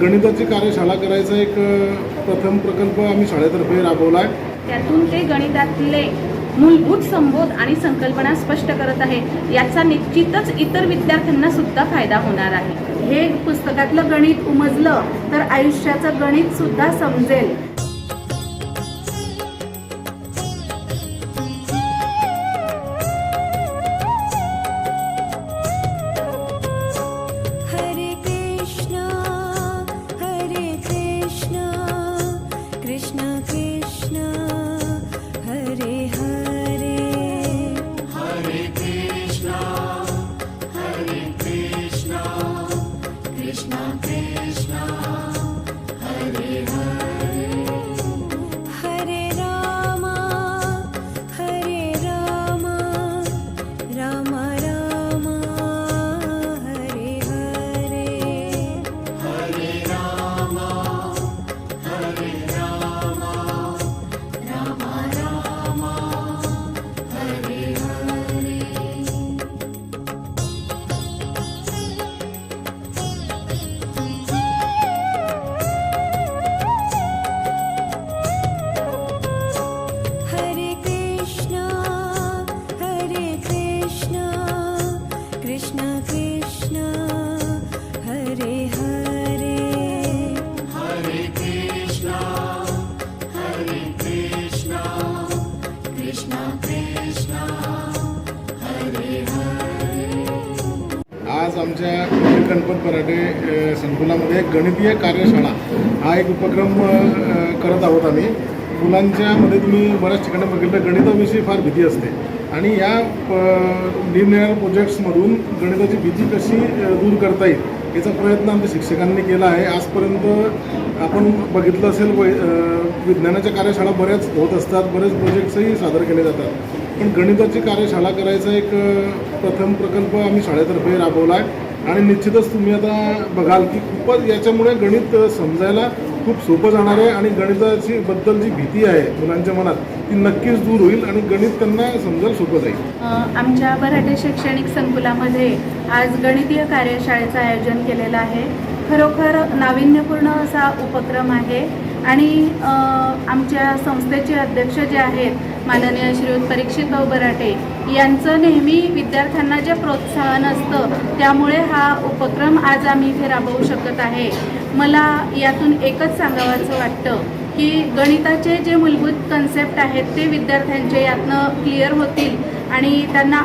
गणिताची कार्यशाळा करायचा एक प्रथम प्रकल्प आम्ही शाळेतर्फे राबवला आहे. त्यातून ते गणितातले मूलभूत संबोध आणि संकल्पना स्पष्ट करत आहे. याचा निश्चितच इतर विद्यार्थ्यांना सुद्धा फायदा होणार आहे. हे पुस्तकातलं गणित उमजलं तर आयुष्याचं गणित सुद्धा समजेल. गणपत पराठे संकुलामध्ये गणितीय कार्यशाळा हा एक उपक्रम करत आहोत आम्ही. मुलांच्या मध्ये तुम्ही बऱ्याच ठिकाणी बघितलं गणिताविषयी फार भीती असते. आणि या प- निरनिराळ्या प्रोजेक्ट्समधून गणिताची भीती कशी दूर करता येईल याचा प्रयत्न आमच्या शिक्षकांनी केला आहे. आजपर्यंत आपण बघितलं असेल वै विज्ञानाच्या कार्यशाळा बऱ्याच होत असतात बरेच प्रोजेक्ट्सही सादर केले जातात. पण गणिताची कार्यशाळा करायचा एक प्रथम प्रकल्प आम्ही शाळेतर्फे राबवला आहे. आणि निश्चितच तुम्ही आता बघाल की खूपच याच्यामुळे गणित समजायला खूप सोपं जाणार आहे आणि गणिताची बद्दल जी भीती आहे मुलांच्या मनात ती नक्कीच दूर होईल आणि गणित त्यांना समजायला सोपं जाईल. आमच्या बराटे शैक्षणिक संकुलामध्ये आज गणितीय कार्यशाळेचं आयोजन केलेलं आहे. खरोखर नाविन्यपूर्ण असा उपक्रम आहे आणि आमच्या संस्थेचे अध्यक्ष जे आहेत माननीय श्रीयुत परीक्षित भाऊ बराटे यांचं नेहमी विद्यार्थ्यांना जे प्रोत्साहन असतं त्यामुळे हा उपक्रम आज आम्ही इथे राबवू शकत आहे. मला यातून एकच सांगावंसं वाटतं की गणिताचे जे मूलभूत कन्सेप्ट आहेत ते विद्यार्थ्यांचे यातनं क्लिअर होतील. आणि त्यांना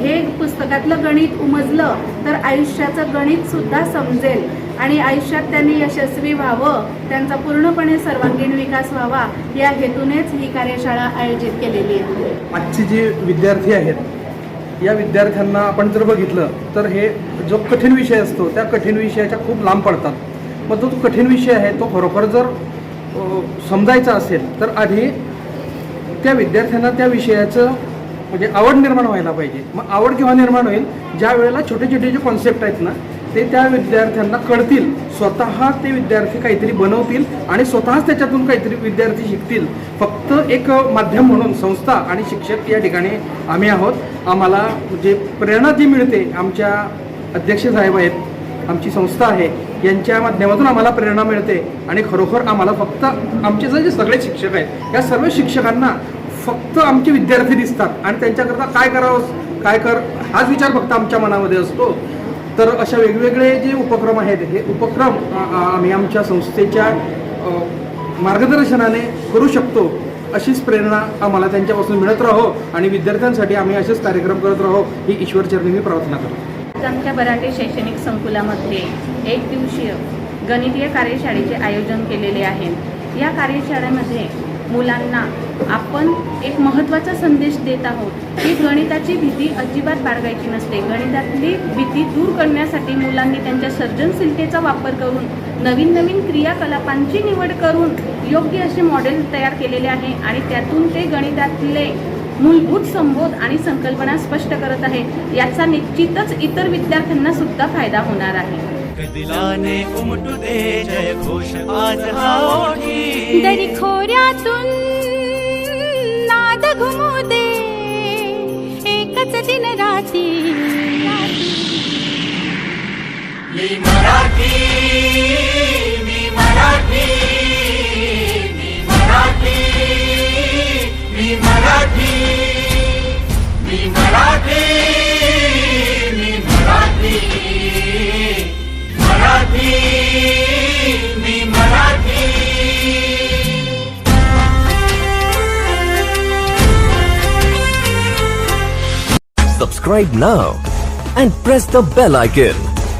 हे पुस्तकातलं गणित उमजलं तर आयुष्याचं गणितसुद्धा समजेल. आणि आयुष्यात त्यांनी यशस्वी व्हावं त्यांचा पूर्णपणे सर्वांगीण विकास व्हावा या हेतूनेच ही कार्यशाळा आयोजित केलेली आहे. आजचे जे विद्यार्थी आहेत या विद्यार्थ्यांना आपण जर बघितलं तर हे जो कठीण विषय असतो त्या कठीण विषयाच्या खूप लांब पडतात. मग तो जो कठीण विषय आहे तो खरोखर जर समजायचा असेल तर आधी त्या विद्यार्थ्यांना त्या विषयाचं म्हणजे आवड निर्माण व्हायला पाहिजे. मग आवड केव्हा निर्माण होईल ज्या वेळेला छोटे छोटे जे कॉन्सेप्ट आहेत ना ते त्या विद्यार्थ्यांना कळतील. स्वतः ते विद्यार्थी काहीतरी बनवतील आणि स्वतःच त्याच्यातून काहीतरी विद्यार्थी शिकतील. फक्त एक माध्यम म्हणून संस्था आणि शिक्षक या ठिकाणी आम्ही आहोत. आम्हाला जे प्रेरणा जी मिळते आमच्या अध्यक्ष साहेब आहेत आमची संस्था आहे यांच्या माध्यमातून आम्हाला प्रेरणा मिळते आणि खरोखर आम्हाला फक्त आमचे जे सगळे शिक्षक आहेत या सर्व शिक्षकांना फक्त आमचे विद्यार्थी दिसतात. आणि त्यांच्याकरता काय करावं काय कर हाच विचार फक्त आमच्या मनामध्ये असतो. तर अशा वेगवेगळे जे उपक्रम आहेत हे उपक्रम आम्ही आमच्या संस्थेच्या मार्गदर्शनाने करू शकतो अशीच प्रेरणा आम्हाला त्यांच्यापासून मिळत राहो आणि विद्यार्थ्यांसाठी आम्ही असेच कार्यक्रम करत राहो ही ईश्वरचरणी मी प्रार्थना करतो. आमच्या बराटे शैक्षणिक संकुलामध्ये एक दिवसीय गणितीय कार्यशाळेचे आयोजन केलेले आहे. या कार्यशाळेमध्ये मुलांना आपण एक महत्त्वाचा संदेश देत आहोत की गणिताची भीती अजिबात बाळगायची नसते. गणितातली भीती दूर करण्यासाठी मुलांनी त्यांच्या सर्जनशीलतेचा वापर करून नवीन नवीन क्रियाकलापांची निवड करून योग्य असे मॉडेल तयार केलेले आहे आणि त्यातून ते गणितातले मूलभूत संबोध आणि संकल्पना स्पष्ट करत आहे. याचा निश्चितच इतर विद्यार्थ्यांना सुद्धा फायदा होणार आहे. दिलाने उमटू दे जय घोष. आज ओठी दरी खोऱ्यातून मी मराठी मी मराठी मी मराठी मी मराठी मी मराठी मी Marathi Marathi Subscribe now and press the bell icon.